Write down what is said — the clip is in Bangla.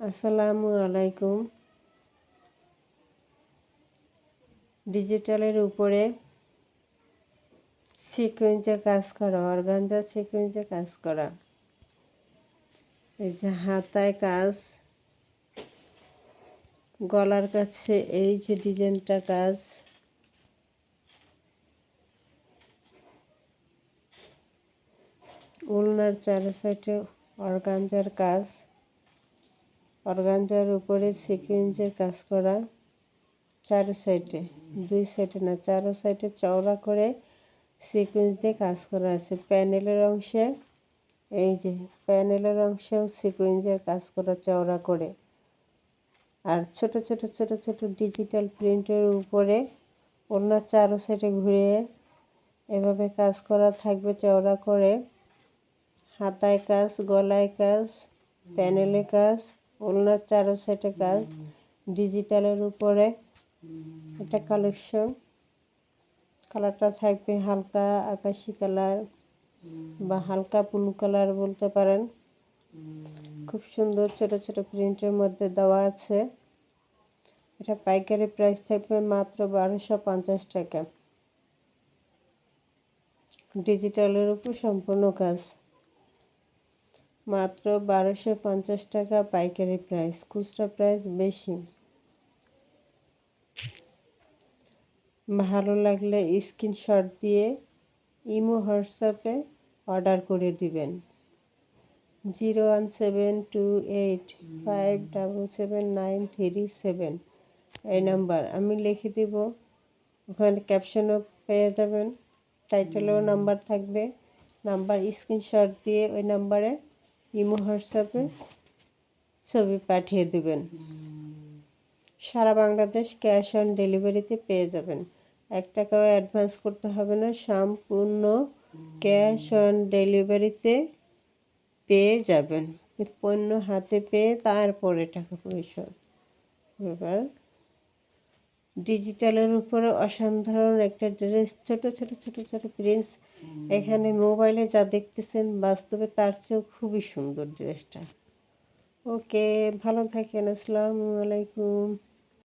আসসালামু আলাইকুম। ডিজিটালের উপরে সিকুয়েন্সে কাজ করা অর্গানজা সিকুয়েন্সে কাজ করা। এই যে হাতায় কাজ, গলার কাছে এই যে ডিজাইনটা কাজ। উলনার চার সাইডে অর্গানজার কাজ। অর্গানজার উপরে সিকুয়েন্সের কাজ করা চার সাইডে, দুই সাইডে না চারো সাইডে চওড়া করে সিকুয়েন্স দিয়ে কাজ করা আছে। প্যানেলের অংশে, এই যে প্যানেলের অংশেও সিকুয়েন্সের কাজ করা চওড়া করে। আর ছোট ছোট ছোট ছোট ডিজিটাল প্রিন্টের উপরে অন্য চারো সাইডে ঘুরিয়ে এভাবে কাজ করা থাকবে চওড়া করে। হাতায় কাজ, গলায় কাজ, প্যানেলে কাজ ওলনার চারো সাইডে কাজ, ডিজিটালের উপরে এটা কালেকশন। কালারটা থাকবে হালকা আকাশি কালার বা হালকা ব্লু কালার বলতে পারেন। খুব সুন্দর ছোট ছোট প্রিন্টের মধ্যে দেওয়া আছে। এটা পাইকারি প্রাইস থাকবে মাত্র বারোশো পঞ্চাশ টাকা। ডিজিটালের উপর সম্পূর্ণ কাজ। মাত্র বারোশো পঞ্চাশ টাকা পাইকারি প্রাইস, খুচরা প্রাইস বেশি। ভালো লাগলে স্ক্রিনশট দিয়ে ইমো, হোয়াটসঅ্যাপে অর্ডার করে দিবেন। Zero one seven two eight five double seven nine three seven. এই নাম্বার আমি লিখে দিব। ওখানে ক্যাপশনও পেয়ে যাবেন। টাইটেলেও নাম্বার থাকবে। নাম্বার স্ক্রিনশট দিয়ে ওই নাম্বারে ইমো হোয়াটসঅ্যাপে ছবি পাঠিয়ে দেবেন। সারা বাংলাদেশ ক্যাশ অন ডেলিভারিতে পেয়ে যাবেন। এক টাকাও অ্যাডভান্স করতে হবে না, সম্পূর্ণ ক্যাশ অন ডেলিভারিতে পেয়ে যাবেন। পণ্য হাতে পেয়ে তারপরে টাকা পয়সা এবার ডিজিটালের উপরে অসাধারণ একটা ড্রেস ছোট ছোট ছোট ছোট প্রিন্স এখানে মোবাইলে যা দেখতেছেন বাস্তবে তার চেয়েও খুবই সুন্দর ড্রেসটা। ওকে ভালো থাকেন আসসালামু আলাইকুম।